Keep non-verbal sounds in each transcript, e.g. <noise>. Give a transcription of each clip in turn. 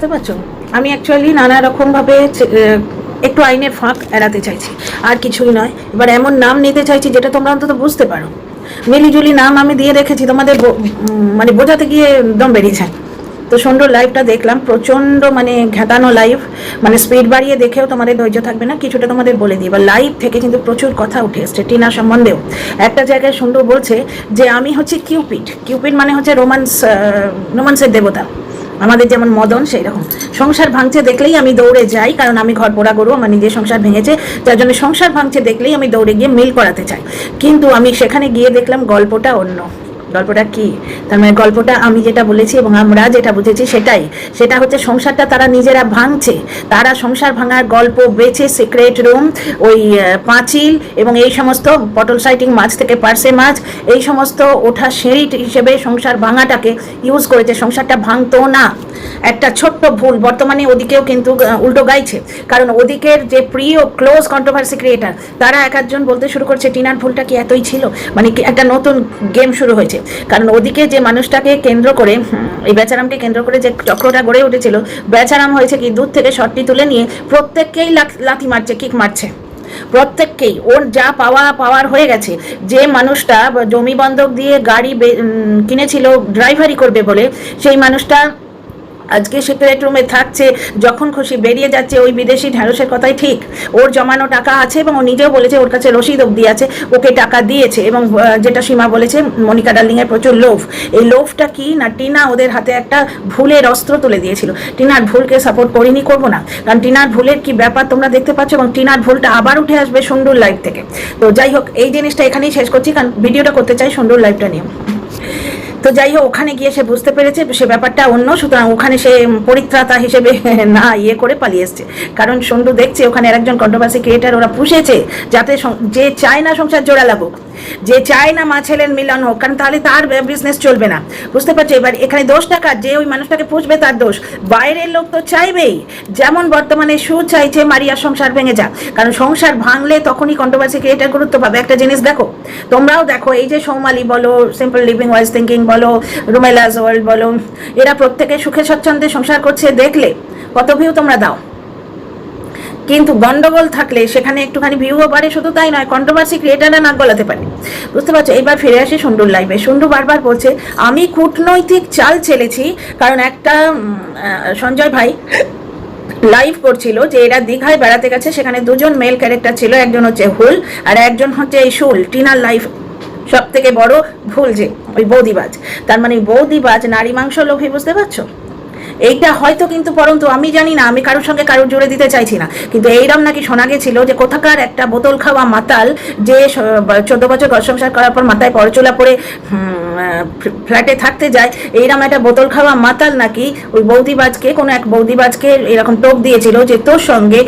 বুঝতে পারছ? আমি অ্যাকচুয়ালি নানা রকমভাবে একটু আইনের ফাঁক এড়াতে চাইছি। আর কিছুই নয়। এবার এমন নাম নিতে চাইছি যেটা তোমরা অন্তত বুঝতে পারো। মিলিজুলি নাম আমি দিয়ে রেখেছি, তোমাদের মানে বোঝাতে গিয়ে দম বেরিয়েছে। তো সুন্দর লাইভটা দেখলাম, প্রচণ্ড মানে ঘেঁটানো লাইভ মানে স্পিড বাড়িয়ে দেখেও তোমাদের ধৈর্য থাকবে না, কিছুটা তোমাদের বলে দিই। এবার লাইভ থেকে কিন্তু প্রচুর কথা উঠে এসছে, টিনা সম্বন্ধেও। একটা জায়গায় সুন্দর বলছে যে, আমি হচ্ছে কিউপিড কিউপিড মানে হচ্ছে রোমান্স রোমান্সের দেবতা। আমাদের যেমন মদন সেই রকম সংসার ভাঙছে দেখলেই আমি দৌড়ে যাই, কারণ আমি ঘর পোড়া গরু, আমার নিজের সংসার ভেঙেছে, যার জন্য সংসার ভাঙছে দেখলেই আমি দৌড়ে গিয়ে মিল করাতে চাই। কিন্তু আমি সেখানে গিয়ে দেখলাম গল্পটা অন্য। গল্পটা কি? তার মানে গল্পটা আমি যেটা বলেছি এবং আমরা যেটা বুঝেছি সেটাই। সেটা হচ্ছে সংসারটা তারা নিজেরা ভাঙছে। তারা সংসার ভাঙার গল্প বেচে সিক্রেট রুম ওই পাঁচিল এবং এই সমস্ত পটল সাইটিং মাছ থেকে পার্সে মাছ, এই সমস্ত ওঠা সিঁড়ি হিসেবে সংসার ভাঙাটাকে ইউজ করেছে। সংসারটা ভাঙতো না। একটা ছোট্ট ভুল। বর্তমানে ওদিকেও কিন্তু উল্টো গাইছে। কারণ ওদিকের যে প্রিয় ক্লোজ কন্ট্রোভার্সি ক্রিয়েটার তারা এক একজন বলতে শুরু করছে, টিনার ভুলটা কি এতই ছিল? মানে একটা নতুন গেম শুরু হয়েছে। কারণ ওদিকে যে মানুষটাকে কেন্দ্র করে এই বেচারামকে কেন্দ্র করে যে চক্রটা গড়ে উঠেছিল, বেচারাম হয়েছে কি, দূর থেকে শটটি তুলে নিয়ে প্রত্যেককেই লাথ- মারছে, কিক মারছে। প্রত্যেককেই, ওর যা পাওয়া, পাওয়ার হয়ে গেছে, যে মানুষটা জমি বন্ধক দিয়ে গাড়ি কিনেছিল, ড্রাইভারি করবে বলে, সেই মানুষটা আজকে সিক্রেট রুমে থাকছে, যখন খুশি বেরিয়ে যাচ্ছে ওই বিদেশি ঢ্যাঁড়সের কথাই ঠিক। ওর জমানো টাকা আছে এবং ও নিজেও বলেছে ওর কাছে রসিদ অব্দি আছে, ওকে টাকা দিয়েছে এবং যেটা সীমা বলেছে, মনিকা ডার্লিংয়ের প্রচুর লোভ। এই লোভটা কি না টিনা ওদের হাতে একটা ভুলের অস্ত্র তুলে দিয়েছিল? টিনার ভুলকে সাপোর্ট করিনি, করব না। কারণ টিনার ভুলের কি ব্যাপার তোমরা দেখতে পাচ্ছ এবং টিনার ভুলটা আবার উঠে আসবে সুন্দর লাইভ থেকে। তো যাই হোক, এই জিনিসটা এখানেই শেষ করছি, কারণ ভিডিওটা করতে চাই সুন্দর লাইভটা নিয়ে। তো যাই হোক, ওখানে গিয়ে সে বুঝতে পেরেছে, সে ব্যাপারটা অন্য, সুতরাং ওখানে সে পরিত্রাতা হিসেবে <laughs> না ইয়ে করে পালিয়ে এসছে। কারণ সন্ধ্যু দেখছে, ওখানে একজন কন্ট্রোভার্সি ক্রিয়েটার ওরা পুষেছে, যাতে যে চায় না সংসার জোড়া লাগুক। যে চায় না মা ছেলের মিলন হোক, কারণ তাহলে তার বিজনেস চলবে না। বুঝতে পারছ? এবার এখানে দোষটা কার যে ওই মানুষটাকে পুষবে তার দোষ। বাইরের লোক তো চাইবেই। যেমন বর্তমানে সু চাইছে, মারিয়া সংসার ভেঙে যাক। কারণ সংসার ভাঙলে তখনই কন্ট্রোভার্সি ক্রিয়েটার গুরুত্ব পাবে। একটা জিনিস দেখো, তোমরাও দেখো, এই যে সৌমালি বলো সিম্পল লিভিং ওয়াইজ থিঙ্কিং বলো রুমেলাস ওয়ার্ল্ড বলো, এরা প্রত্যেকে সুখে স্বচ্ছন্দে সংসার করছে। দেখলে, কত ভিউ তোমরা দাও। কিন্তু গন্ডগোল থাকলে সেখানে একটুখানি ভিউও বাড়ে, শুধু তাই নয় কন্ট্রোভার্সি ক্রিয়েটাররা নাক গলাতে পারে। বুঝতে পারছ? এবার ফিরে আসি সুন্দর লাইভে সুন্দর বারবার বলছে, আমি কূটনৈতিক চাল চেলেছি কারণ একটা সঞ্জয় ভাই লাইভ করছিল যে এরা দীঘায় বেড়াতে গেছে, সেখানে দুজন মেল ক্যারেক্টার ছিল, একজন হচ্ছে হুল আর একজন হচ্ছে এই শুল টিনার লাইফ সব থেকে বড় ভুল যে, ওই বৌদিবাজ। তার মানে বৌদিবাজ নারী মাংস লোভী, বুঝতে পারছ? এইটা হয়তো কিন্তু পরন্তু আমি জানি না, আমি কারোর সঙ্গে কারোর জুড়ে দিতে চাইছি না। কিন্তু এইরম নাকি শোনা গেছিল যে কোথাকার একটা বোতল খাওয়া মাতাল যে চোদ্দ বছর ঘর করার পর মাথায় পরচুলা পরে ফ্ল্যাটে থাকতে যায় এইরকম একটা বোতল খাওয়া মাতাল নাকি ওই বৌদিবাজকে, কোনো এক বৌদিবাজকে এরকম টোপ দিয়েছিল যে তোর সঙ্গে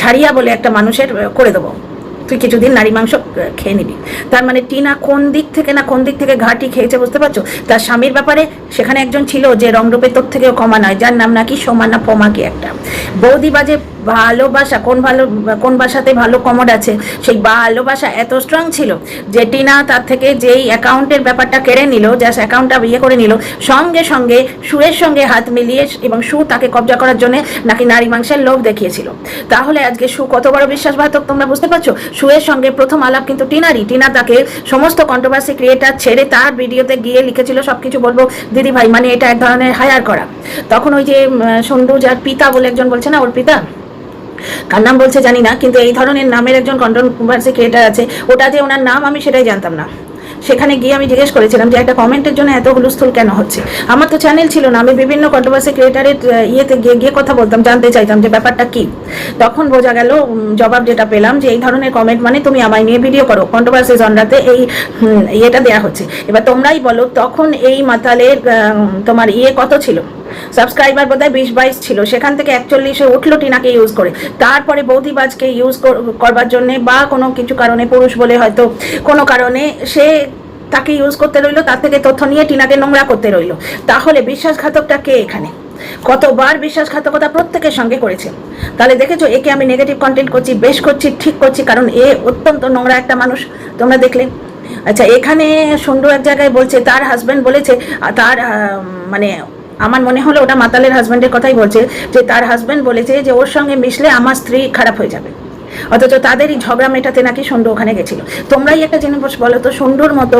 ঝাড়িয়া বলে একটা মানুষের করে দেবো। তুই কিছুদিন নারী মাংস খেয়ে নিবি। তার মানে টিনা কোন দিক থেকে না কোন দিক থেকে ঘাটি খেয়েছে বুঝতে পারছ? তার স্বামীর ব্যাপারে সেখানে একজন ছিল যে রংরূপের তোর থেকেও কমা নয়, যার নাম নাকি সোমানা ফোমা কি একটা। বৌদি বাজে ভালোবাসা, কোন ভালো, কোন বাসাতে ভালো কমোড আছে? সেই ভালোবাসা এত স্ট্রং ছিল যে টিনা তার থেকে যেই অ্যাকাউন্টের ব্যাপারটা কেড়ে নিল জাস্ট অ্যাকাউন্টটা ইয়ে করে নিল, সঙ্গে সঙ্গে সুয়ের সঙ্গে হাত মিলিয়ে এবং সু তাকে কবজা করার জন্য নাকি নারী মাংসের লোভ দেখিয়েছিল। তাহলে আজকে সু কত বড় বিশ্বাসঘাতক তোমরা বুঝতে পারছ? সুয়ের সঙ্গে প্রথম আলাপ কিন্তু টিনারই। টিনা তাকে সমস্ত কন্ট্রোভার্সি ক্রিয়েটার ছেড়ে তার ভিডিওতে গিয়ে লিখেছিল সব কিছু বলব, দিদি ভাই মানে এটা এক ধরনের হায়ার করা। তখন ওই যে সন্ডু যার পিতা বলে একজন বলছে না, ওর পিতা? কার নাম বলছে, জানি না, কিন্তু এই ধরনের নামের একজন কন্ট্রোভার্সি ক্রিয়েটার আছে, ওটা যে ওনার নাম আমি সেটাই জানতাম না। সেখানে গিয়ে আমি জিজ্ঞেস করেছিলাম যে, একটা কমেন্টের জন্য এত হুলস্থুল কেন হচ্ছে? আমার তো চ্যানেল ছিল না, আমি বিভিন্ন কন্ট্রোভার্সি ক্রিয়েটারের ইয়েতে গিয়ে গিয়ে কথা বলতাম, জানতে চাইতাম যে ব্যাপারটা কি। তখন বোঝা গেল জবাব যেটা পেলাম যে, এই ধরনের কমেন্ট মানে তুমি আমায় নিয়ে ভিডিও করো কন্ট্রোভার্সি জনরাতে এই ইয়েটা দেওয়া হচ্ছে। এবার তোমরাই বলো, তখন এই মাতালের তোমার ইয়ে কত ছিল? সাবস্ক্রাইবার বোধহয় বিশ বাইশ ছিল। সেখান থেকে একচল্লিশে উঠল টিনাকে ইউজ করে। তারপরে বৌদিবাজকে ইউজ করবার জন্যে বা কোনো কিছু কারণে, পুরুষ বলে হয়তো কোনো কারণে সে তাকে ইউজ করতে রইল, তার থেকে তথ্য নিয়ে টিনাকে নোংরা করতে রইল। তাহলে বিশ্বাসঘাতকটা কে এখানে? কতবার বিশ্বাসঘাতকতা প্রত্যেকের সঙ্গে করেছে? তাহলে দেখেছ, একে আমি নেগেটিভ কন্টেন্ট করছি, বেশ করছি, ঠিক করছি, কারণ এ অত্যন্ত নোংরা একটা মানুষ, তোমরা দেখলে। আচ্ছা এখানে সুন্দর এক জায়গায় বলছে, তার হাজবেন্ড বলেছে তার মানে আমার মনে হলো ওটা মাতালের হাজব্যান্ডের কথাই বলছে, যে তার হাজব্যান্ড বলেছে যে ওর সঙ্গে মিশলে আমার স্ত্রী খারাপ হয়ে যাবে। অথচ তাদেরই ঝগড়া মেটাতে নাকি সন্ডু ওখানে গেছিল। তোমরাই একটা জিনিস বলো তো সন্ডুর মতো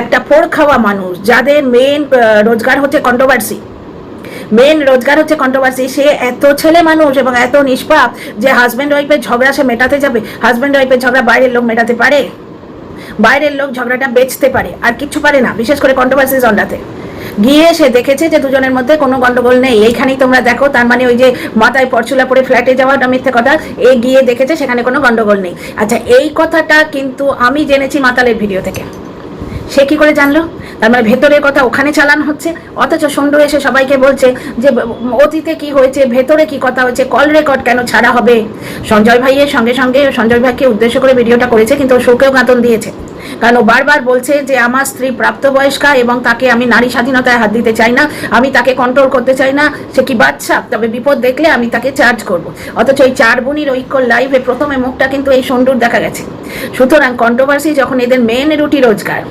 একটা পোড় খাওয়া মানুষ, যাদের মেন রোজগার হচ্ছে কন্ট্রোভার্সি মেন রোজগার হচ্ছে কন্ট্রোভার্সি সে এত ছেলে মানুষ এবং এত নিষ্পাপ যে হাজব্যান্ড ওয়াইফের ঝগড়া সে মেটাতে যাবে। হাজব্যান্ড ওয়াইফের ঝগড়া বাইরের লোক মেটাতে পারে? বাইরের লোক ঝগড়াটা বেচতে পারে, আর কিচ্ছু পারে না, বিশেষ করে কন্ট্রোভার্সি জন্ডাতে গিয়ে সে দেখেছে যে দুজনের মধ্যে কোনো গন্ডগোল নেই। এইখানেই তোমরা দেখো, তার মানে ওই যে মাথায় পরচুলা পরে ফ্ল্যাটে যাওয়াটা মিথ্যে কথা, এ গিয়ে দেখেছে সেখানে কোনো গন্ডগোল নেই। আচ্ছা এই কথাটা কিন্তু আমি জেনেছি মাতালের ভিডিও থেকে। সে কি করে জানলো? তার মানে ভেতরের কথা ওখানে চালান হচ্ছে, অথচ সন্ডু এসে সবাইকে বলছে যে, অতীতে কি হয়েছে, ভেতরে কি কথা হয়েছে কল রেকর্ড কেন ছাড়া হবে? সঞ্জয় ভাইয়ের সঙ্গে সঙ্গে, সঞ্জয় ভাইকে উদ্দেশ্য করে ভিডিওটা করেছে, কিন্তু শোকেও গাঁতন দিয়েছে। ও বারবার বলছে যে আমার স্ত্রী প্রাপ্তবয়স্কা এবং তাকে আমি নারী স্বাধীনতায় হাত দিতে চাই না, আমি তাকে কন্ট্রোল করতে চাই না, সে কি বাচ্চা? তবে বিপদ দেখলে আমি তাকে চার্জ করব। অথচ এই চার বোনির ঐক্য লাইভে প্রথমে মুখটা কিন্তু এই সন্ডুর দেখা গেছে। সুতরাং কন্ট্রোভার্সি যখন এদের মেন রুটি রোজগার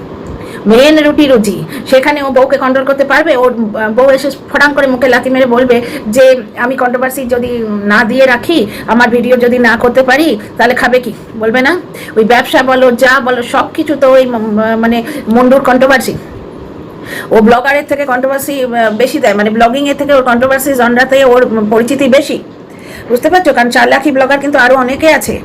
মেন রুটি রুজি। সেখানে ও বউকে কন্ট্রোল করতে পারবে? ওর বউ এসে ফটাং করে মুখে লাথি মেরে বলবে যে, আমি কন্ট্রোভার্সি যদি না দিয়ে রাখি, আমার ভিডিও যদি না করতে পারি, তাহলে খাবে কি? বলবে না? ওই ব্যবসা বলো, যা বলো সব কিছু তো ওই মানে মন্ডুর কন্ট্রোভার্সি ও ব্লগারের থেকে কন্ট্রোভার্সি বেশি দেয়। মানে ব্লগিং এর থেকে ওর কন্ট্রোভার্সি জনরাতে ওর পরিচিতি বেশি। বুঝতে পারছ? কারণ চার লাখি ব্লগার কিন্তু আরও অনেকে আছে।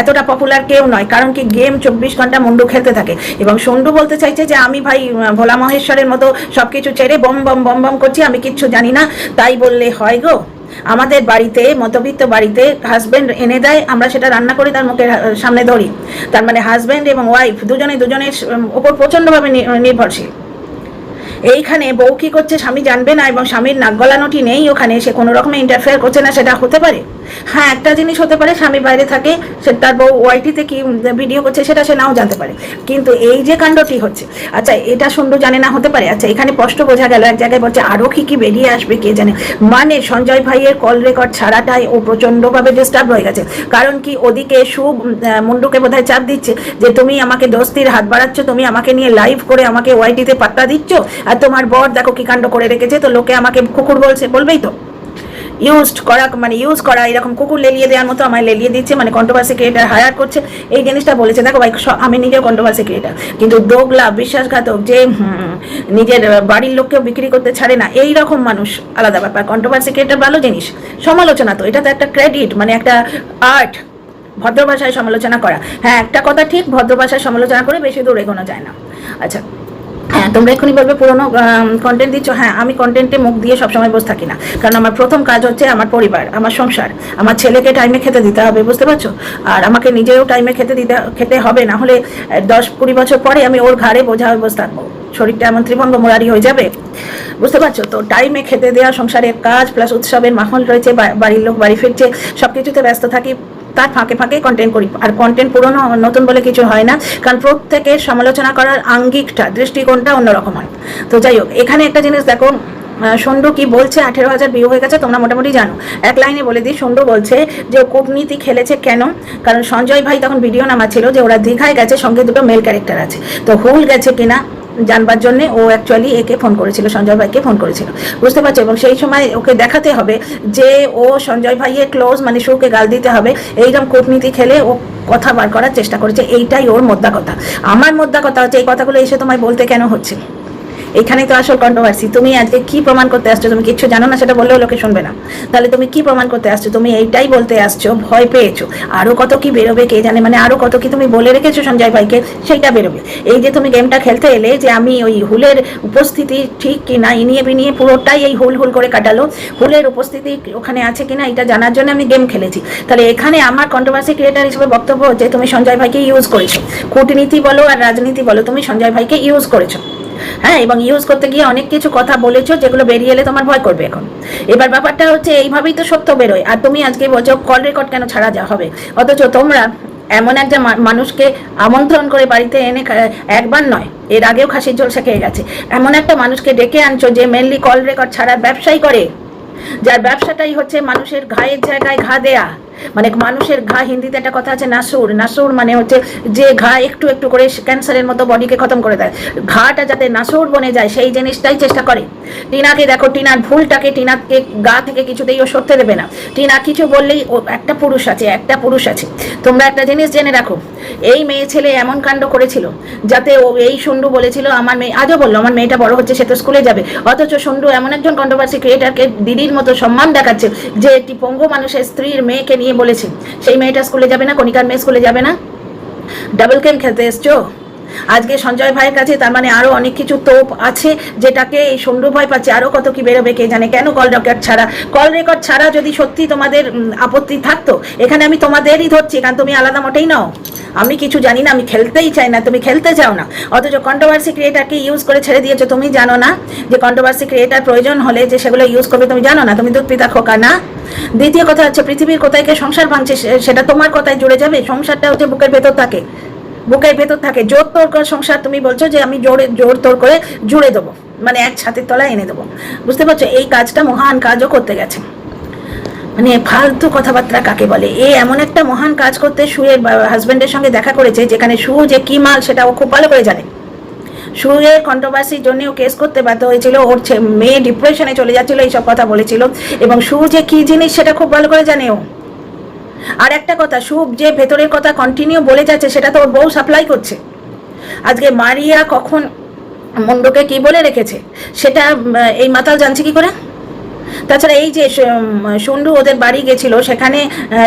এতটা পপুলার কেউ নয় কারণ কি গেম চব্বিশ ঘণ্টা মুন্ডু খেলতে থাকে। এবং সন্ডু বলতে চাইছে যে আমি ভাই ভোলা মহেশ্বরের মতো সব কিছু ছেড়ে বম বম বম বম করছি আমি কিচ্ছু জানি না। তাই বললে হয় গো আমাদের বাড়িতে মধ্যবিত্ত বাড়িতে হাজব্যান্ড এনে দেয় আমরা সেটা রান্না করে তার আহ, সামনে ধরি। তার মানে হাজব্যান্ড এবং ওয়াইফ দুজনে দুজনের ওপর প্রচণ্ডভাবে নির্ভরশীল। এইখানে বউ কি করছে স্বামী জানবে না এবং স্বামীর নাক গলানোটি নেই ওখানে সে কোনো রকমে ইন্টারফেয়ার করছে না সেটা হতে পারে? হ্যাঁ একটা জিনিস হতে পারে স্বামী বাইরে থাকে সে তার বউ ওয়াইটিতে কি ভিডিও করছে সেটা সে নাও জানতে পারে। কিন্তু এই যে কাণ্ডটি হচ্ছে আচ্ছা এটা সুন্দর জানে না হতে পারে আচ্ছা এখানে স্পষ্ট বোঝা গেল এক জায়গায় বলছে আরও কি কি বেরিয়ে আসবে কে জানে? মানে সঞ্জয় ভাইয়ের কল রেকর্ড ছাড়াটাই ও প্রচণ্ডভাবে ডিস্টার্ব হয়ে গেছে। কারণ কি ওদিকে আহ, মুন্ডুকে বোধহয় চাপ দিচ্ছে যে তুমি আমাকে দোস্তির হাত বাড়াচ্ছ তুমি আমাকে নিয়ে লাইভ করে আমাকে ওয়াইটিতে পাত্তা দিচ্ছ? আর তোমার বর দেখো কি কাণ্ড করে রেখেছে তো লোকে আমাকে কুকুর বলছে বলবেই তো? ইউজড করা মানে ইউজ করা, এরকম কুকুর লেলিয়ে দেওয়ার মতো আমায় লেলিয়ে দিচ্ছে মানে কন্ট্রোভার্সি ক্রিয়েটার হায়ার করছে। এই জিনিসটা বলেছে, দেখো ভাই আমি নিজেও কন্ট্রোভার্সি ক্রিয়েটার কিন্তু দোগলা, বিশ্বাসঘাতক, যে নিজের বাড়ির লোককেও বিক্রি করতে ছাড়ে না, এই রকম মানুষ, আলাদা ব্যাপার কন্ট্রোভার্সি ক্রিয়েটার ভালো জিনিস, সমালোচনা তো, এটা তো একটা ক্রেডিট মানে একটা আর্ট ভদ্র ভাষায় সমালোচনা করা। হ্যাঁ একটা কথা ঠিক, ভদ্র ভাষায় সমালোচনা করে বেশি দূর এগোনো যায় না। আচ্ছা হ্যাঁ তোমরা এক্ষুনি বলবে পুরোনো কন্টেন্ট দিচ্ছ। হ্যাঁ আমি কন্টেন্টে মুখ দিয়ে সবসময় বসে থাকি না। কারণ আমার প্রথম কাজ হচ্ছে আমার পরিবার, আমার সংসার। আমার ছেলেকে টাইমে খেতে দিতে হবে, বুঝতে পারছ? আর আমাকে নিজেও টাইমে খেতে দিতে, খেতে হবে, না হলে দশ কুড়ি বছর পরে আমি ওর ঘাড়ে বোঝা হয়ে বসে থাকব। শরীরটা এমন ত্রিভঙ্গ মোরারি হয়ে যাবে, বুঝতে পারছ? তো টাইমে খেতে দেওয়া সংসারের কাজ প্লাস উৎসবের মাহল রয়েছে বাড়ির লোক বাড়ি ফিরছে সব কিছুতে ব্যস্ত থাকি। তার ফাঁকে ফাঁকে কন্টেন্ট করি। আর কন্টেন্ট পুরনো, নতুন বলে কিছু হয় না। কারণ প্রত্যেকের সমালোচনা করার আঙ্গিকটা, দৃষ্টিকোণটা অন্যরকম হয়। তো যাই হোক, এখানে একটা জিনিস দেখো সন্ডু কি বলছে? আঠেরো হাজার বিয়ে হয়ে গেছে, তোমরা মোটামুটি জানো। এক লাইনে বলে দিই, সন্ডু বলছে যে কূটনীতি খেলেছে কেন? কারণ সঞ্জয় ভাই তখন ভিডিও নামা ছিল যে ওরা দীঘায় গেছে, সঙ্গে দুটো মেল ক্যারেক্টার আছে। তো হুল গেছে কিনা? জানবার জন্য ও অ্যাকচুয়ালি একে ফোন করেছিল, সঞ্জয় ভাইকে ফোন করেছিল। বুঝতে পারছ? এবং সেই সময় ওকে দেখাতে হবে যে ও সঞ্জয় ভাইয়ের ক্লোজ মানে সুকে গাল দিতে হবে। এইরকম কূটনীতি খেলে ও কথা বার করার চেষ্টা করেছে। এইটাই ওর মোদ্দা কথা। আমার মোদ্দা কথা হচ্ছে, এই কথাগুলো এসে তোমায় বলতে কেন হচ্ছে? এখানেই তো আসল কন্ট্রোভার্সি তুমি আজকে কি প্রমাণ করতে আসছো? তুমি কিচ্ছু জানো না, সেটা বললেও লোকে শুনবে না। তাহলে তুমি কি প্রমাণ করতে আসছো? তুমি এইটাই বলতে আসছো, ভয় পেয়েছ। আরও কত কি বেরোবে, কে জানে? মানে আরও কত কি তুমি বলে রেখেছো সঞ্জয় ভাইকে, সেইটা বেরোবে। এই যে তুমি গেমটা খেলতে এলে যে আমি ওই হুলের উপস্থিতি ঠিক কি না ইনিয়ে বিনিয়ে পুরোটাই এই হুল হুল করে কাটালো। হুলের উপস্থিতি ওখানে আছে কিনা, এটা জানার জন্য আমি গেম খেলেছি। তাহলে এখানে আমার কন্ট্রোভার্সি ক্রিয়েটার হিসেবে বক্তব্য হচ্ছে, তুমি সঞ্জয় ভাইকে ইউজ করেছ। কূটনীতি বলো আর রাজনীতি বলো, তুমি সঞ্জয় ভাইকে ইউজ করেছ। হ্যাঁ এবং ইউজ করতে গিয়ে অনেক কিছু কথা বলেছ যেগুলো বেরিয়ে এলে তোমার ভয় করবে এখন। এবার ব্যাপারটা হচ্ছে এইভাবেই তো সত্য বেরোয়। আর তুমি আজকে বলছো কল রেকর্ড কেন ছাড়া যা হবে? অথচ তোমরা এমন একটা মানুষকে আমন্ত্রণ করে বাড়িতে এনে একবার নয়, এর আগেও খাসির ঝোল খেয়ে গেছে। এমন একটা মানুষকে ডেকে আনছো যে মেনলি কল রেকর্ড ছাড়ার ব্যবসাই করে। যার ব্যবসাটাই হচ্ছে মানুষের ঘায়ের জায়গায় ঘা দেয়া। মানে মানুষের ঘা, হিন্দিতে একটা কথা আছে, নাসুর। নাসুর মানে হচ্ছে যে ঘা একটু একটু করে ক্যান্সারের মতো বডিকে খতম করে দেয়। ঘাটা যাতে নাসুর বনে যায়, সেই জিনিসটাই চেষ্টা করে। টিনাকে দেখো, টিনার ভুলটাকে টিনাকে গা থেকে কিছুতেই ও সরতে দেবে না। টিনা কিছু বললেই ও, একটা পুরুষ আছে, একটা পুরুষ আছে। তোমরা একটা জিনিস জেনে রাখো, এই মেয়ে ছেলে এমন কাণ্ড করেছিল যাতে ও এই সুন্ডু বলেছিল, আমার মেয়ে আজও বলল, আমার মেয়েটা বড় হচ্ছে, সে তো স্কুলে যাবে। অথচ সুন্ডু এমন একজন কন্ট্রোভার্সি ক্রিয়েটারকে দিদির মতো সম্মান দেখাচ্ছে যে একটি পঙ্গু মানুষের স্ত্রীর মেয়েকে নিয়ে বলেছে, সেই মেয়েটা স্কুলে যাবে না, কণিকার মেয়ে স্কুলে যাবে না? ডাবল গেম খেলতে এসছো? আজকে সঞ্জয় ভাইয়ের কাছে তার মানে আরও অনেক কিছু তোপ আছে, যেটাকে এই সন্ডু ভয় পাচ্ছে, আরও কত কি বেরোবে, কে জানে? কেন কল রেকর্ড ছাড়া? কল রেকর্ড ছাড়া যদি সত্যি তোমাদের আপত্তি থাকতো, এখানে আমি তোমাদেরই ধরছি, কারণ তুমি আলাদা মোটেই নাও। আমি কিছু জানি না, আমি খেলতেই চাই না, তুমি খেলতে চাও না। অথচ কন্ট্রোভার্সি ক্রিয়েটারকে ইউজ করে ছেড়ে দিয়েছ, তুমি জানো না যে কন্ট্রোভার্সি ক্রিয়েটার প্রয়োজন হলে যে সেগুলো ইউজ করবে, তুমি জানো না, তুমি দুধ পিতা খোকা, না? দ্বিতীয় কথা হচ্ছে, পৃথিবীর কোথায় কে সংসার ভাঙছে সেটা তোমার কথায় জুড়ে যাবে, সংসারটা হচ্ছে বুকের ভেতর থাকে। বুকের ভেতর থাকে। জোর তোর করে সংসার, তুমি বলছো যে আমি জোরে জোর তোর করে জুড়ে দেবো মানে এক ছাতের তলায় এনে দেবো। বুঝতে পারছ? এই কাজটা মহান কাজও করতে গেছে। মানে ফালতু কথাবার্তা কাকে বলে? এ এমন একটা মহান কাজ করতে শুয়ে হাজবেন্ডের সঙ্গে দেখা করেছে, যেখানে শু যে কি মাল সেটা ও খুব ভালো করে জানে। শুয়ের কন্ট্রোভার্সির জন্য ও কেস করতে বাধ্য হয়েছিল, ওর মেয়ে ডিপ্রেশনে চলে যাচ্ছিল, এইসব কথা বলেছিল, এবং শু যে কি জিনিস সেটা খুব ভালো করে জানে ও। আর একটা কথা শুভ যে ভেতরের কথা কন্টিনিউ বলে যাচ্ছে, সেটা তো ওর বউ সাপ্লাই করছে। আজকে মারিয়া কখন মন্ডকে কি বলে রেখেছে? সেটা এই মাতাল জানছে কি করে? তাছাড়া এই যে স- উম, সন্ডু ওদের বাড়ি গেছিল সেখানে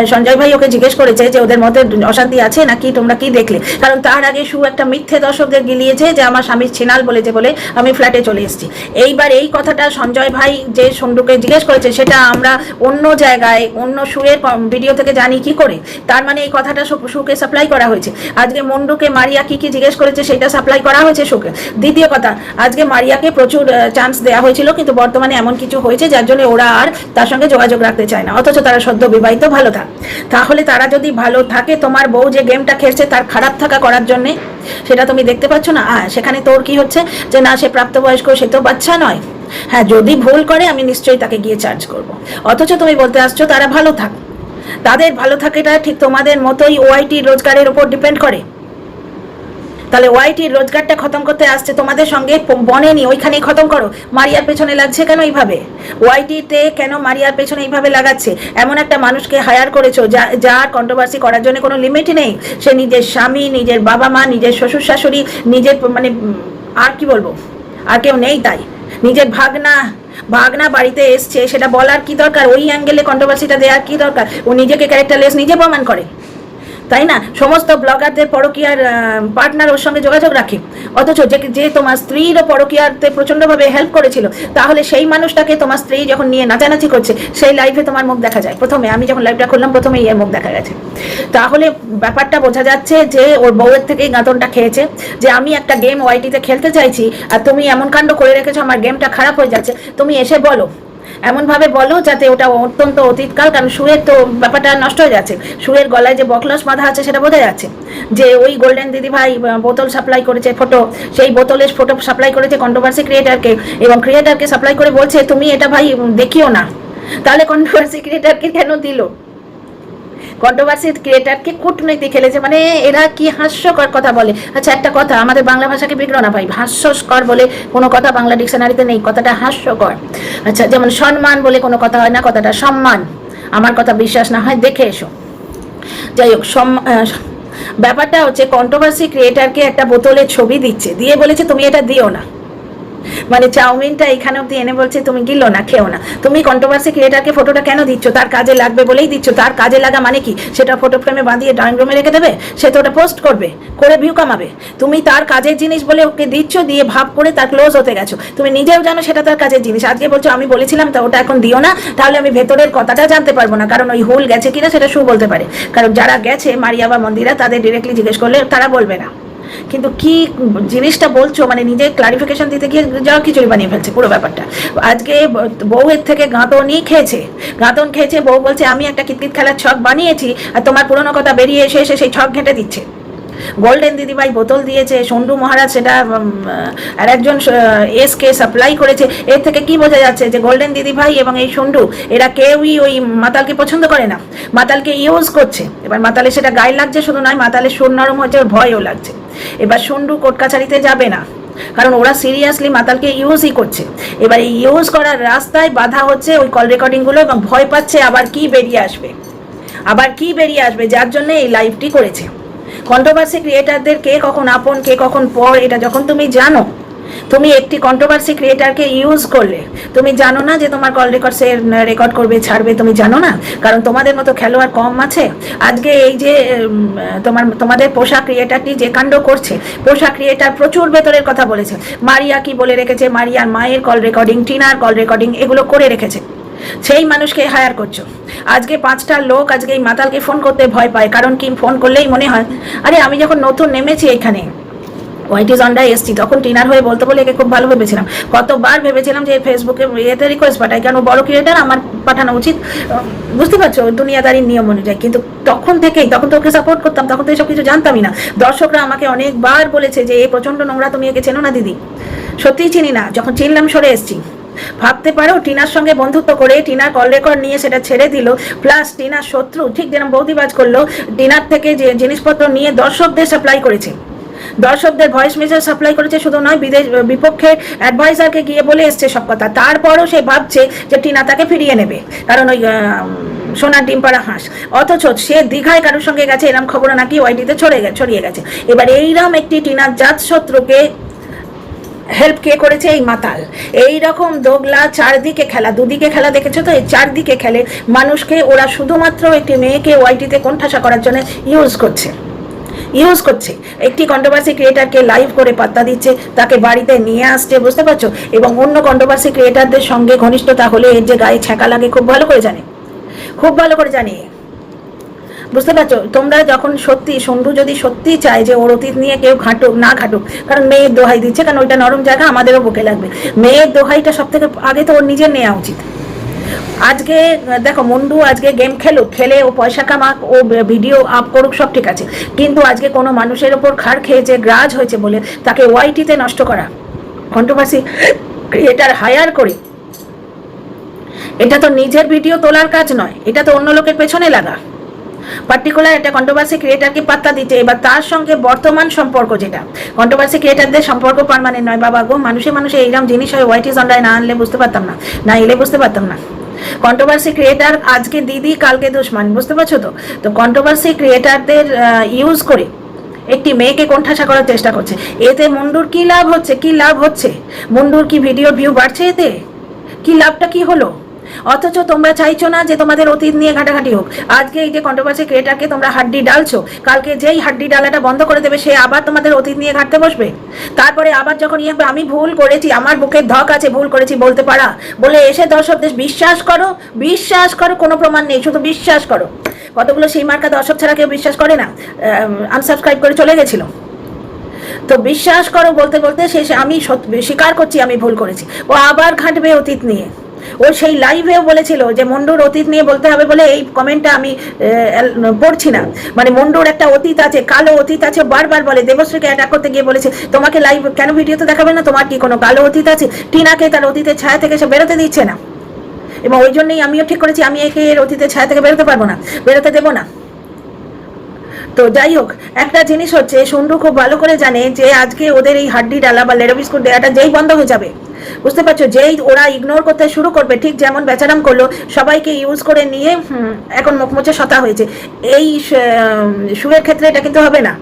সঞ্জয় ভাই ওকে জিজ্ঞেস করেছে যে ওদের মধ্যে অশান্তি আছে নাকি তোমরা কি দেখলে? কারণ তার আগে সু একটা মিথ্যে দর্শকদের গিলিয়েছে যে আমার স্বামী ছিনাল বলেছে বলে আমি ফ্ল্যাটে চলে এসেছি। এইবার এই কথাটা সঞ্জয় ভাই যে সন্ডুকে জিজ্ঞেস করেছে সেটা আমরা অন্য জায়গায় অন্য সুয়ের ভিডিও থেকে জানি কি করে। তার মানে এই কথাটা সুকে সাপ্লাই করা হয়েছে। আজকে মন্ডুকে মারিয়া কি কি জিজ্ঞেস করেছে সেটা সাপ্লাই করা হয়েছে সুকে। দ্বিতীয় কথা আজকে মারিয়াকে প্রচুর চান্স দেওয়া হয়েছিল কিন্তু বর্তমানে এমন কিছু হয়েছে যার জন্য ওরা আর তার সঙ্গে যোগাযোগ রাখতে চায় না, অথচ তারা সদ্য বিবাহিত, ভালো থাক। তাহলে তারা যদি ভালো থাকে, তোমার বউ যে গেমটা খেলছে তার খারাপ থাকা করার জন্যে, সেটা তুমি দেখতে পাচ্ছ না? সেখানে তোর কি হচ্ছে? যে না, সে প্রাপ্তবয়স্ক, সে তো বাচ্চা নয়। হ্যাঁ যদি ভুল করে, আমি নিশ্চয়ই তাকে গিয়ে চার্জ করব। অথচ তুমি বলতে আসছো, তারা ভালো থাক। তাদের ভালো থাকাটা ঠিক তোমাদের মতোই ওআইটি রোজগারের উপর ডিপেন্ড করে। তাহলে ওয়াইটির রোজগারটা খতম করতে আসছে তোমাদের সঙ্গে বনে নি ওইখানেই খতম করো। মারিয়ার পেছনে লাগছে কেন এইভাবে? ওয়াইটিতে কেন মারিয়ার পেছনে এইভাবে লাগাচ্ছে? এমন একটা মানুষকে হায়ার করেছ যা যার কন্ট্রোভার্সি করার জন্য কোনো লিমিটই নেই। সে নিজের স্বামী, নিজের বাবা মা, নিজের শ্বশুর শাশুড়ি, নিজের মানে আর কি বলব? আর কেউ নেই তাই। নিজের ভাগনা ভাগনা বাড়িতে এসছে, সেটা বলার কি দরকার? ওই অ্যাঙ্গেলে কন্ট্রোভার্সিটা দেওয়ার কি দরকার? ও নিজেকে ক্যারেক্টারলেস নিজে প্রমাণ করে। তাই না? সমস্ত ব্লগারদের পরকীয়ার পার্টনার ওর সঙ্গে যোগাযোগ রাখে। অথচ যে যে তোমার স্ত্রীরও পরকীয়াতে প্রচণ্ডভাবে হেল্প করেছিল, তাহলে সেই মানুষটাকে তোমার স্ত্রী যখন নিয়ে নাচানাচি করছে, সেই লাইভে তোমার মুখ দেখা যায়। প্রথমে আমি যখন লাইভটা করলাম প্রথমেই এর মুখ দেখা গেছে। তাহলে ব্যাপারটা বোঝা যাচ্ছে যে, ওর বউয়ের থেকেই গাঁতনটা খেয়েছে, যে আমি একটা গেম ওয়াইটিতে খেলতে চাইছি, আর তুমি এমন কাণ্ড করে রেখেছো, আমার গেমটা খারাপ হয়ে যাচ্ছে। তুমি এসে বলো এমনভাবে বলো যাতে ওটা অত্যন্ত অতীতকাল, কারণ সুরের তো ব্যাপারটা নষ্ট হয়ে যাচ্ছে। সুরের গলায় যে বকলস বাঁধা আছে সেটা বোঝা যাচ্ছে। যে ওই গোল্ডেন দিদি ভাই বোতল সাপ্লাই করেছে ফটো সেই বোতলের ফটো সাপ্লাই করেছে কন্ট্রোভার্সি ক্রিয়েটারকে এবং ক্রিয়েটারকে সাপ্লাই করে বলছে, তুমি এটা ভাই দেখিও না। তাহলে কন্ট্রোভার্সি ক্রিয়েটারকে কেন দিল? কন্ট্রোভার্সি ক্রিয়েটারকে কূটনীতি খেলেছে? মানে এরা কি হাস্যকর কথা বলে? আচ্ছা একটা কথা, আমাদের বাংলা ভাষাকে বিগ্রহ না ভাই। হাস্যস্কর বলে কোনো কথা বাংলা ডিকশনারিতে নেই, কথাটা হাস্যকর। আচ্ছা যেমন সম্মান বলে কোনো কথা হয় না, কথাটা সম্মান। আমার কথা বিশ্বাস না হয়, দেখে এসো। যাই হোক ব্যাপারটা হচ্ছে কন্ট্রোভার্সি ক্রিয়েটারকে একটা বোতলের ছবি দিচ্ছে। দিয়ে বলেছে, তুমি এটা দিও না। মানে চাউমিনটা এখানে অব্দি এনে বলছে, তুমি গিলো না, খেও না। তুমি কন্ট্রোভার্সি ক্রিয়েটারকে ফটোটা কেন দিচ্ছ? তার কাজে লাগবে বলেই দিচ্ছ। তার কাজে লাগা মানে কি? সেটা ফটো ফ্রেমে বাঁধিয়ে ড্রয়িং রুমে রেখে দেবে? সে তো ওটা পোস্ট করবে, করে ভিউ কামাবে। তুমি তার কাজের জিনিস বলে ওকে দিচ্ছ, দিয়ে ভাব করে তার ক্লোজ হতে গেছো। তুমি নিজেও জানো সেটা তার কাজের জিনিস। আজকে বলছো, আমি বলেছিলাম তা, ওটা এখন দিও না। তাহলে আমি ভেতরের কথাটা জানতে পারব না। কারণ ওই হোল গেছে কিনা সেটা শু বলতে পারে। কারণ যারা গেছে মারিয়া বা মন্দিরা, তাদের ডিরেক্টলি জিজ্ঞেস করলে তারা বলবে না। কিন্তু কি জিনিসটা বলছো? মানে নিজে ক্লারিফিকেশন দিতে গিয়ে যা খিচুড়ি বানিয়ে ফেলছে, পুরো ব্যাপারটা। আজকে বউয়ের থেকে গাঁতনই খেয়েছে। গাঁতন খেয়েছে, বউ বলছে, আমি একটা কিতকিত খেলার ছক বানিয়েছি আর তোমার পুরোনো কথা বেরিয়ে এসে এসে সেই ছক ঘেঁটে দিচ্ছে। গোল্ডেন দিদিভাই বোতল দিয়েছে সন্ডু মহারাজ সেটা আর একজন এসকে সাপ্লাই করেছে। এর থেকে কি বোঝা যাচ্ছে যে গোল্ডেন দিদিভাই এবং এই সন্ডু এরা কেউই ওই মাতালকে পছন্দ করে না। মাতালকে ইউজ করছে। এবার মাতালে সেটা গায়ে লাগছে শুধু নয়, মাতালের সুর নরম হচ্ছে ভয়ও লাগছে। এবার সন্ডু কোর্ট কাছারিতে যাবে না। কারণ ওরা সিরিয়াসলি মাতালকে ইউজই করছে। এবার এই ইউজ করার রাস্তায় বাধা হচ্ছে ওই কল রেকর্ডিংগুলো এবং ভয় পাচ্ছে আবার কি বেরিয়ে আসবে। আবার কি বেরিয়ে আসবে, যার জন্য এই লাইভটি করেছে। কন্ট্রোভার্সি ক্রিয়েটারদের কে কখন আপন, কে কখন পর, এটা যখন তুমি জানো তুমি একটি কন্ট্রোভার্সি ক্রিয়েটারকে ইউজ করলে, তুমি জানো না যে তোমার কল রেকর্ড সে রেকর্ড করবে, ছাড়বে, তুমি জানো না? কারণ তোমাদের মতো খেলোয়াড় কম আছে। আজকে এই যে তোমার, তোমাদের পোশাক ক্রিয়েটারটি যে কাণ্ড করছে পোশাক ক্রিয়েটার প্রচুর ভেতরের কথা বলেছে। মারিয়া কি বলে রেখেছে? মারিয়ার মায়ের কল রেকর্ডিং টিনার কল রেকর্ডিং এগুলো করে রেখেছে। সেই মানুষকে হায়ার করছ। আজকে পাঁচটা লোক আজকে এই মাতালকে ফোন করতে ভয় পায়। কারণ কি? ফোন করলেই মনে হয়, আরে আমি যখন নতুন নেমেছি এখানে হোয়াইট ইজ অন্ডায় এসছি তখন টিনার হয়ে বলতে বলে একে খুব ভালো ভেবেছিলাম। কতবার ভেবেছিলাম যে ফেসবুকে ইয়েতে রিকোয়েস্ট পাঠাই কেন বড় ক্রিয়েটার আমার পাঠানো উচিত? বুঝতে পারছ? দুনিয়াদারির নিয়ম অনুযায়ী। কিন্তু তখন থেকেই, তখন তো ওকে সাপোর্ট করতাম, তখন তো এসব কিছু জানতামই না। দর্শকরা আমাকে অনেকবার বলেছে যে এই প্রচণ্ড নোংরা, তুমি একে চেনো না, দিদি? সত্যিই চিনি না। যখন চিনলাম, সরে এসছি। ভাবতে পারো, টিনার সঙ্গে বন্ধুত্ব করে টিনার কল রেকর্ড নিয়ে সেটা ছেড়ে দিল। প্লাস টিনার শত্রু, ঠিক যেরকম বৌদিবাজ করল, টিনার থেকে যে জিনিসপত্র নিয়ে দর্শকদের সাপ্লাই করেছে। দর্শকদের ভয়েস মেসেজ সাপ্লাই করেছে, শুধু নয়, বিদেশ, বিপক্ষে অ্যাডভাইজারকে গিয়ে বলে এসছে সব কথা। তারপরও সে ভাবছে যে টিনা তাকে ফিরিয়ে নেবে, কারণ ওই সোনার ডিম পাড়া হাঁস। অথচ সে দীঘায় কারোর সঙ্গে গেছে, এরম খবর নাকি ওয়াইটিতে ছড়িয়ে গেছে ছড়িয়ে গেছে। এবার এইরকম একটি টিনার জাত শত্রুকে হেল্প কে করেছে এই মাতাল? এই রকম দোগলা, চারদিকে খেলা, দুদিকে খেলা দেখেছ তো? এই চারদিকে খেলে মানুষকে, ওরা শুধুমাত্র একটি মেয়েকে ওয়াইটিতে কোণঠাসা করার জন্য ইউজ করছে। ইউজ করছে। একটি কন্ট্রোভার্সি ক্রিয়েটারকে লাইভ করে পাত্তা দিচ্ছে, তাকে বাড়িতে নিয়ে আসছে, বুঝতে পারছ? এবং অন্য কন্ট্রোভার্সি ক্রিয়েটারদের সঙ্গে ঘনিষ্ঠতা হলে এর যে গায়ে ছ্যাঁকা লাগে খুব ভালো করে জানে। খুব ভালো করে জানি। বুঝতে পারছ? তোমরা যখন সত্যি সন্ধু যদি সত্যি চায় যে ওর অতীত নিয়ে কেউ ঘাটুক, না ঘাটুক, কারণ মেয়ের দোহাই দিচ্ছে, কারণ ওইটা নরম জায়গা, আমাদেরও বুকে লাগবে। মেয়ের দোহাইটা সব থেকে আগে তো ওর নিজের নেওয়া উচিত। আজকে, দেখো, মন্ডু আজকে গেম খেলুক খেলে ও পয়সা কামাক, ও ভিডিও আপ করুক, সব ঠিক আছে। কিন্তু আজকে কোনো মানুষের ওপর খাড় খেয়েছে গ্রাজ হয়েছে বলে তাকে ওয়াইটিতে নষ্ট করা। কন্ট্রোভার্সি ক্রিয়েটার হায়ার করে। এটা তো নিজের ভিডিও তোলার কাজ নয়, এটা তো অন্য লোকের পেছনে লাগা। পার্টিকুলার একটা কন্ট্রোভার্সি ক্রিয়েটারকে পাত্তা দিতে, এবার তার সঙ্গে বর্তমান সম্পর্ক যেটা। কন্ট্রোভার্সি ক্রিয়েটারদের সম্পর্ক পারমানেন্ট নয়, বাবা গো। মানুষে মানুষে এইরকম জিনিস হয় হোয়াইট ইজ অনলাইন না আনলে বুঝতে পারতাম না। না এলে বুঝতে পারতাম না। কন্ট্রোভার্সি ক্রিয়েটার আজকে দিদি, কালকে দুশ্মন, বুঝতে পারছ তো? তো কন্ট্রোভার্সি ক্রিয়েটারদের ইউজ করে একটি মেয়েকে কোণঠাসা করার চেষ্টা করছে। এতে মুন্ডুর কি লাভ হচ্ছে? কি লাভ হচ্ছে? মুন্ডুর কি ভিডিও ভিউ বাড়ছে এতে? কি লাভটা কি হলো? অথচ তোমরা চাইছো না যে তোমাদের অতীত নিয়ে ঘাটাঘাটি হোক। আজকে এই যে কন্ট্রোভার্সি ক্রিয়েটারকে তোমরা হাড্ডি ডালছো, কালকে যেই হাড্ডি ডালাটা বন্ধ করে দেবে, সে আবার তোমাদের অতীত নিয়ে ঘাটতে বসবে? তারপরে আবার যখন ইয়ে আমি ভুল করেছি, আমার বুকের ধক আছে, ভুল করেছি বলতে পারা। বলে এসে দর্শক দেশ বিশ্বাস করো বিশ্বাস করো, কোনো প্রমাণ নেই, শুধু বিশ্বাস করো। কতগুলো সেই মার্কা দর্শক ছাড়া কেউ বিশ্বাস করে না? আনসাবস্ক্রাইব করে চলে গেছিল। তো বিশ্বাস করো বলতে বলতে শেষে আমি স্বীকার করছি, আমি ভুল করেছি। ও আবার ঘাঁটবে অতীত নিয়ে। ও সেই লাইভেও বলেছিল যে মন্ডুর অতীত নিয়ে বলতে হবে বলে এই কমেন্টটা আমি পড়ছি না। মানে মন্ডুর একটা অতীত আছে, কালো অতীত আছে, বারবার বলে, দেবশ্রীকে অ্যাটাক করতে গিয়ে বলেছে, তোমাকে লাইভ কেন ভিডিওতে দেখাবে না? তোমার কি কোনো কালো অতীত আছে? টিনাকে তার অতীতের ছায়া থেকে সে বেরোতে দিচ্ছে না। এবং ওই জন্যই আমিও ঠিক করেছি, আমি একে এর অতীতের ছায়া থেকে বেরোতে পারব না, বেরোতে দেবো না। তো যাই হোক, একটা জিনিস হচ্ছে, সন্ডু খুব ভালো করে জানে যে আজকে ওদের এই হাড্ডি ডালা বা লেরো বিস্কুট দেওয়াটা যেই বন্ধ হয়ে যাবে। বুঝতে পারছ? যেই ওরা ইগনোর করতে শুরু করবে, ঠিক যেমন বেচারাম করল, সবাইকে ইউজ করে নিয়ে এখন মুখমুচে শতা হয়েছে। এই সুরের ক্ষেত্রে এটা কিন্তু হবে না।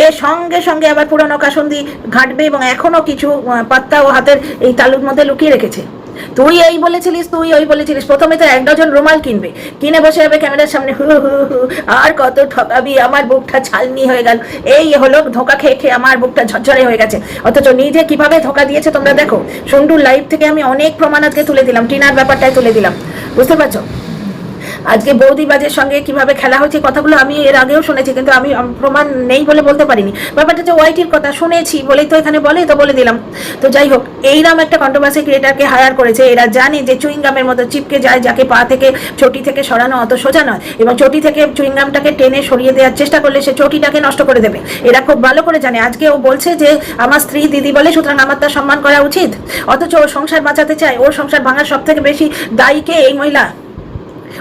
এ সঙ্গে সঙ্গে আবার পুরনো কাসন্দি ঘাটবে এবং এখনও কিছু পাত্তা ও হাতের এই তালুর মধ্যে লুকিয়ে রেখেছে। তুই এই বলেছিলিস, তুই ওই বলেছিলিস। প্রথমে তো এক ডজন রুমাল কিনবে। কিনে বসে যাবে ক্যামেরার সামনে। হু হু হু আর কত ঠকাবি, আমার বুকটা ছালনি হয়ে গেল। এই হলো ধোকা খেয়ে খেয়ে আমার বুকটা ঝরঝরে হয়ে গেছে। অথচ নিজে কীভাবে ধোকা দিয়েছে তোমরা দেখো। সন্ডুর লাইফ থেকে আমি অনেক প্রমাণ আজকে তুলে দিলাম, টিনার ব্যাপারটাই তুলে দিলাম। বুঝতে পারছ? আজকে বৌদিবাজের সঙ্গে কীভাবে খেলা হয়েছে কথাগুলো আমি এর আগেও শুনেছি, কিন্তু আমি প্রমাণ নেই বলে বলতে পারিনি। ব্যাপারটা যে ওয়াইটির কথা শুনেছি বলেই তো এখানে বলে, তো বলে দিলাম। তো যাই হোক এইরকম একটা কন্ট্রোভার্সি ক্রিয়েটারকে হায়ার করেছে। এরা জানে যে চুইংগামের মতো চিপকে যায়, যাকে পা থেকে চটি থেকে সরানো অত সোজা নয়। এবং চটি থেকে চুইংগামটাকে টেনে সরিয়ে দেওয়ার চেষ্টা করলে সে চটিটাকে নষ্ট করে দেবে। এরা খুব ভালো করে জানে। আজকে ও বলছে যে, আমার স্ত্রী দিদি বলে, সুতরাং আমার তার সম্মান করা উচিত। অথচ ও সংসার বাঁচাতে চায়। ওর সংসার ভাঙার সব থেকে বেশি দায়ী কে এই মহিলা?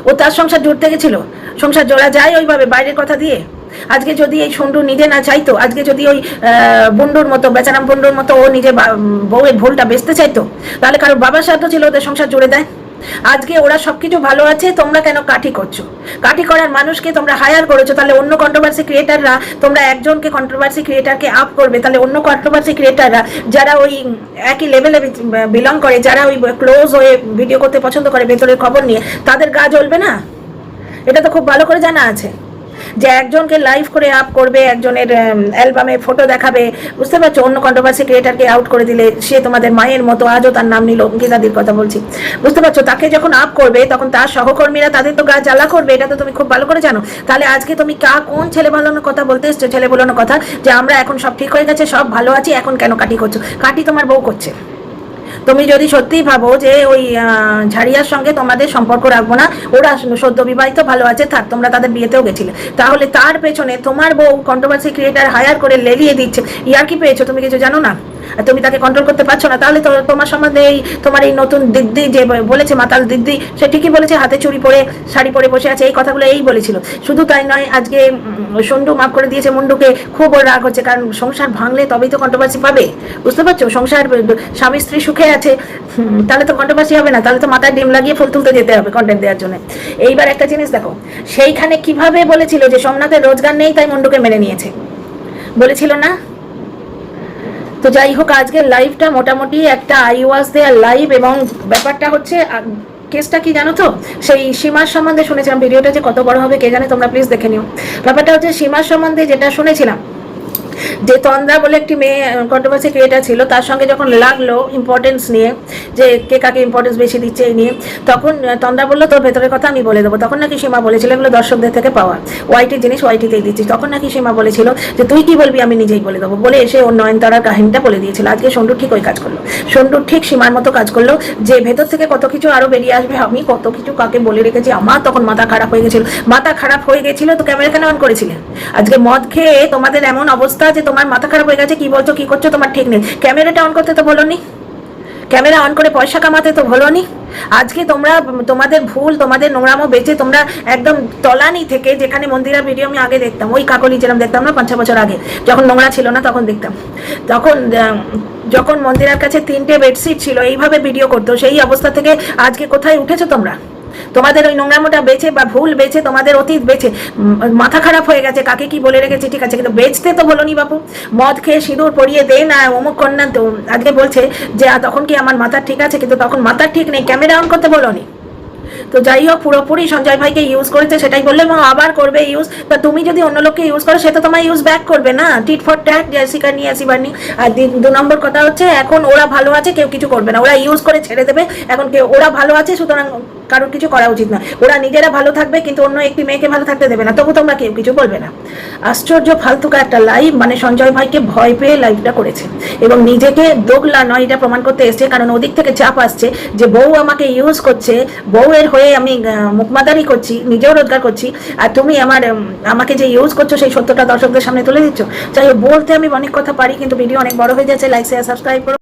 ও তার সংসার জুড়তে গেছিল। সংসার জোড়া যায় ওইভাবে, বাইরের কথা দিয়ে। আজকে যদি এই সন্ডু নিজে না চাইতো, আজকে যদি ওই বন্ডুর মতো, বেচারাম বন্ডুর মতো ও নিজে বউয়ের ভুলটা বেচতে চাইতো, তাহলে কারোর বাবার সাধ্য ছিল ওদের সংসার জুড়ে দেয়? আজকে ওরা সবকিছু ভালো আছে, তোমরা কেন কাঠি করছ? কাঠি করার মানুষকে তোমরা হায়ার করেছ, তাহলে অন্য কন্ট্রোভার্সি ক্রিয়েটাররা তোমরা একজনকে কন্ট্রোভার্সি ক্রিয়েটারকে আপ করবে, তাহলে অন্য কন্ট্রোভার্সি ক্রিয়েটাররা যারা ওই একই লেভেলে বিলং করে, যারা ওই ক্লোজ হয়ে ভিডিও করতে পছন্দ করে, ভেতরের খবর নিয়ে, তাদের গা জ্বলবে না? এটা তো খুব ভালো করে জানা আছে। যে একজনকে লাইভ করে আপ করবে, একজনের অ্যালবামে ফটো দেখাবে, বুঝতে পারছ? অন্য কন্ট্রোভার্সি ক্রিয়েটারকে আউট করে দিলে সে তোমাদের মায়ের মতো, আজও তার নাম নিল গীতাদির কথা বলছি। বুঝতে পারছ? তাকে যখন আপ করবে, তখন তার সহকর্মীরা তাদের তো গা জ্বালা করবে, এটা তো তুমি খুব ভালো করে জানো। তাহলে আজকে তুমি কা, কোন ছেলে ভালোনোর কথা বলতে এসছো? ছেলে বলানোর কথা যে আমরা এখন সব ঠিক হয়ে গেছে, সব ভালো আছি, এখন কেন কাটি করছ? কাটি তোমার বউ করছে। তুমি যদি সত্যিই ভাবো যে ওই ঝাড়িয়ার সঙ্গে তোমাদের সম্পর্ক রাখব না, ওরা সদ্য বিবাহিত, ভালো আছে, থাক, তোমরা তাদের বিয়েতেও গেছিলে। তাহলে তার পেছনে তোমার বউ কন্ট্রোভার্সি ক্রিয়েটার হায়ার করে লেলিয়ে দিচ্ছে। ইয়ার কি পেয়েছ? তুমি কিছু জানো না? আর তুমি তাকে কন্ট্রোল করতে পারছ না, তাহলে তোমার সম্বন্ধে এই তোমার এই নতুন দিদি যে বলেছে, মাতাল দিদি, সে ঠিকই বলেছে, হাতে চুড়ি পরে, শাড়ি পরে বসে আছে, এই কথাগুলো এই বলেছিল। শুধু তাই নয়, আজকে সন্ডু মাফ করে দিয়েছে মুন্ডুকে, খুব ওর রাগ হচ্ছে, কারণ সংসার ভাঙলে তবেই তো কন্ট্রোভার্সি পাবে, বুঝতে পারছ? সংসার স্বামী স্ত্রী সুখে আছে তাহলে তো কন্ট্রোভার্সি হবে না, তাহলে তো মাথায় ডিম লাগিয়ে ফুল তুলতে যেতে হবে কন্টেন্ট দেওয়ার জন্য। এইবার একটা জিনিস দেখো, সেইখানে কীভাবে বলেছিল যে সোমনাথের রোজগার নেই, তাই মুন্ডুকে মেনে নিয়েছে। বলেছিল না? তো যাই হোক, আজকের লাইভটা মোটামুটি একটা আই ওয়াজ দেয়ার লাইভ এবং ব্যাপারটা হচ্ছে কেসটা কি জানো তো? সেই সীমার সম্বন্ধে শুনেছিলাম ভিডিওটা যে কত বড় হবে কে জানে, তোমরা প্লিজ দেখে নিও। ব্যাপারটা হচ্ছে, সীমার সম্বন্ধে যেটা শুনেছিলাম যে তন্দ্রা বলে একটি মেয়ে কন্ট্রোভার্সি ক্রিয়েটার ছিল, তার সঙ্গে যখন লাগল ইম্পর্টেন্স নিয়ে, যে কে কাকে ইম্পর্টেন্স বেশি দিচ্ছে এই নিয়ে, তখন তন্দ্রা বলল, তোর ভেতরের কথা আমি বলে দেবো। তখন নাকি সীমা বলেছিল, এগুলো দর্শকদের থেকে পাওয়া। ওয়াইটির জিনিস ওয়াইটিতেই দিচ্ছিস। তখন নাকি সীমা বলেছিল, যে তুই কি বলবি আমি নিজেই বলে দেবো। বলে এসে ওর নয়নতারার কাহিনীটা বলে দিয়েছিল। আজকে সন্ডু ঠিক ওই কাজ করল। সন্ডু ঠিক সীমার মতো কাজ করল, যে ভেতর থেকে কত কিছু আরও বেরিয়ে আসবে, আমি কত কিছু কাকে বলে রেখেছি, আমার তখন মাথা খারাপ হয়ে গেছিল। মাথা খারাপ হয়ে গেছিল তো ক্যামেরা কেন অন করেছিলেন আজকে মদ খেয়ে তোমাদের এমন অবস্থা যে তোমার মাথা খারাপ হয়ে গেছে, কি বলছো, কি করছ, তোমার ঠিক নেই। ক্যামেরাটা অন করতে তো বলোনি। ক্যামেরা অন করে পয়সা কামাতে তো বলোনি। আজকে তোমরা, তোমাদের ভুল, তোমাদের নোংরামো বেঁচে তোমরা একদম তলানি থেকে যেখানে মন্দিরের ভিডিও আমি আগে দেখতাম, ওই কাকলি যেরকম দেখতাম না পাঁচ বছর আগে, যখন নোংরা ছিল না তখন দেখতাম। তখন যখন মন্দিরের কাছে তিনটে বেডশিট ছিল, এইভাবে ভিডিও করতো, সেই অবস্থা থেকে আজকে কোথায় উঠেছো তোমরা? তোমাদের ওই নোংরামোটা বেছে বা ভুল বেছে, তোমাদের অতীত বেছে মাথা খারাপ হয়ে গেছে, কাকে কি বলে রেখেছে, ঠিক আছে, কিন্তু বেচতে তো বলনি বাপু। মদ খেয়ে সিঁদুর পরিয়ে দে না, অমুক কন্যা তো আজকে বলছে যে তখন কি আমার মাথা ঠিক আছে? কিন্তু তখন মাথা ঠিক নেই, ক্যামেরা অন করতে বলনি। তো যাই হোক, পুরোপুরি সঞ্জয় ভাইকে ইউজ করেছে, সেটাই বললে এবং আবার করবে ইউজ তা তুমি যদি অন্য লোককে ইউজ করো, সে তো তোমার ইউজ ব্যাক করবে না। টিট ফর ট্যাট জেসিকা নিয়ে আসি বানি আর দু নম্বর কথা হচ্ছে, এখন ওরা ভালো আছে, কেউ কিছু করবে না। ওরা ইউজ করে ছেড়ে দেবে, এখন কেউ ওরা ভালো আছে, সুতরাং কারোর কিছু করা উচিত না। ওরা নিজেরা ভালো থাকবে কিন্তু অন্য একটি মেয়েকে ভালো থাকতে দেবে না। তবু তোমরা কেউ কিছু বলবে না। আশ্চর্য ফালতুকা একটা লাইভ মানে সঞ্জয় ভাইকে ভয় পেয়ে লাইভটা করেছে। এবং নিজেকে দোগলা নয় এটা প্রমাণ করতে এসছে কারণ ওদিক থেকে চাপ আসছে যে বউ আমাকে ইউজ করছে বউয়ের হয়ে আমি মুখমাদারি করছি নিজেও রোজগার করছি আর তুমি আমার আমাকে যে ইউজ করছ সেই সত্যটা দর্শকদের সামনে তুলে দিচ্ছ। চাই হোক, বলতে আমি অনেক কথা পারি কিন্তু ভিডিও অনেক বড় হয়ে যাচ্ছে। লাইক শেয়ার সাবস্ক্রাইব করো।